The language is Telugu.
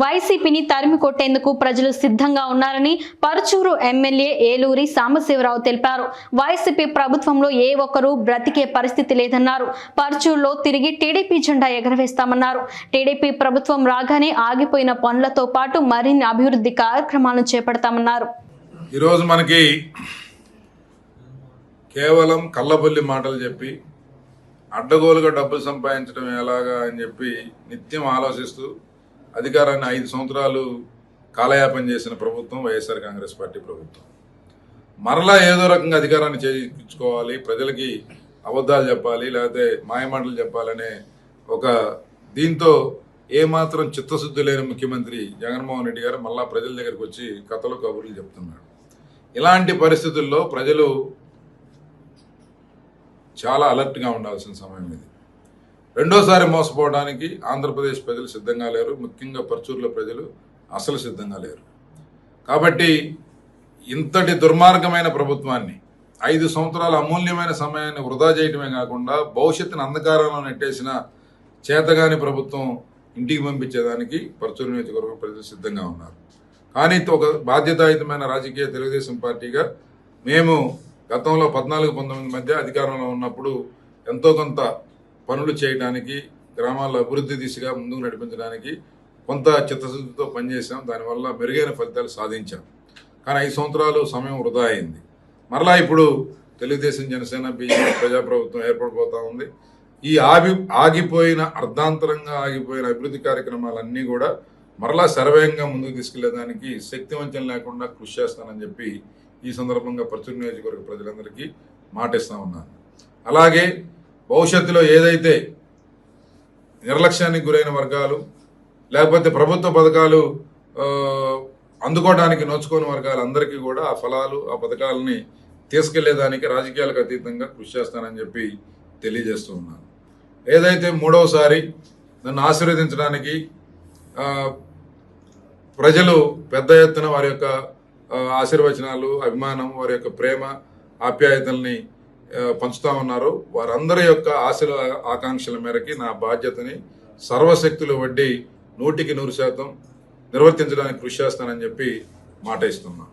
వైసీపీని తరిమి కొట్టేందుకు ప్రజలు సిద్ధంగా ఉన్నారని పరుచూరు ఎమ్మెల్యే ఏలూరి సాంబశివరావు తెలిపారు. వైసీపీ ప్రభుత్వంలో ఏ ఒక్కరూ బ్రతికే పరిస్థితి లేదన్నారు. పరుచూరులో తిరిగి టీడీపీ జెండా ఎగరవేస్తామన్నారు. టీడీపీ ప్రభుత్వం రాగానే ఆగిపోయిన పనులతో పాటు మరిన్ని అభివృద్ధి కార్యక్రమాలను చేపడతామన్నారు. ఈరోజు మనకి కేవలం కళ్ళబొల్లి మాటలు చెప్పి అడ్డగోలుగా డబ్బులు సంపాదించడం ఎలాగా అని చెప్పి నిత్యం ఆలోచిస్తూ అధికారాన్ని ఐదు సంవత్సరాలు కాలయాపన చేసిన ప్రభుత్వం వైఎస్ఆర్ కాంగ్రెస్ పార్టీ ప్రభుత్వం. మరలా ఏదో రకంగా అధికారాన్ని చేయించుకోవాలి ప్రజలకి అబద్ధాలు చెప్పాలి లేకపోతే మాయమాటలు చెప్పాలనే ఒక దీంతో ఏమాత్రం చిత్తశుద్ధి లేని ముఖ్యమంత్రి జగన్మోహన్ రెడ్డి గారు మళ్ళా ప్రజల దగ్గరికి వచ్చి కథలు కబుర్లు చెప్తున్నాడు ఇలాంటి పరిస్థితుల్లో ప్రజలు చాలా అలర్ట్గా ఉండాల్సిన సమయం ఇది. రెండోసారి మోసపోవడానికి ఆంధ్రప్రదేశ్ ప్రజలు సిద్ధంగా లేరు ముఖ్యంగా పర్చూరులో ప్రజలు అసలు సిద్ధంగా లేరు. కాబట్టి ఇంతటి దుర్మార్గమైన ప్రభుత్వాన్ని ఐదు సంవత్సరాల అమూల్యమైన సమయాన్ని వృధా చేయటమే కాకుండా భవిష్యత్తును అంధకారంలో నెట్టేసిన చేతగాని ప్రభుత్వం ఇంటికి పంపించేదానికి పరచూరు నియోజకవర్గ ప్రజలు సిద్ధంగా ఉన్నారు. కానీ ఒక బాధ్యతాయుతమైన రాజకీయ తెలుగుదేశం పార్టీగా మేము గతంలో పద్నాలుగు పంతొమ్మిది మధ్య అధికారంలో ఉన్నప్పుడు ఎంతో కొంత పనులు చేయడానికి గ్రామాల అభివృద్ధి దిశగా ముందుకు నడిపించడానికి కొంత చిత్తశుద్ధితో పనిచేసాం దానివల్ల మెరుగైన ఫలితాలు సాధించాం. కానీ ఐదు సంవత్సరాలు సమయం వృధా అయింది. మరలా ఇప్పుడు తెలుగుదేశం జనసేన బీజేపీ ప్రజాప్రభుత్వం ఏర్పడిపోతూ ఉంది. ఈ ఆగి ఆగిపోయిన అర్ధాంతరంగా ఆగిపోయిన అభివృద్ధి కార్యక్రమాలన్నీ కూడా మరలా సర్వేయంగా ముందుకు తీసుకెళ్ళేదానికి శక్తివంచన లేకుండా కృషి చేస్తానని చెప్పి ఈ సందర్భంగా పరచూరు నియోజకవర్గ ప్రజలందరికీ మాటిస్తా ఉన్నాను. అలాగే భవిష్యత్తులో ఏదైతే నిర్లక్ష్యానికి గురైన వర్గాలు లేకపోతే ప్రభుత్వ పథకాలు ఆ, అందుకోవడానికి నోచుకోని వర్గాలందరికీ కూడా ఆ ఫలాలు ఆ పథకాలని తీసుకెళ్ళేదానికి రాజకీయాలకు అతీతంగా కృషి చేస్తానని చెప్పి తెలియజేస్తూ ఉన్నాను. ఏదైతే మూడవసారి నన్ను ఆశీర్వదించడానికి ప్రజలు పెద్ద ఎత్తున వారి యొక్క ఆశీర్వచనాలు అభిమానం వారి యొక్క ప్రేమ ఆప్యాయతల్ని పంచుతా ఉన్నారు. వారందరి యొక్క ఆశల ఆకాంక్షల మేరకి నా బాధ్యతని సర్వశక్తులు వడ్డీ నూటికి నూరు శాతం నిర్వర్తించడానికి కృషి చేస్తానని చెప్పి మాట ఇస్తున్నాను.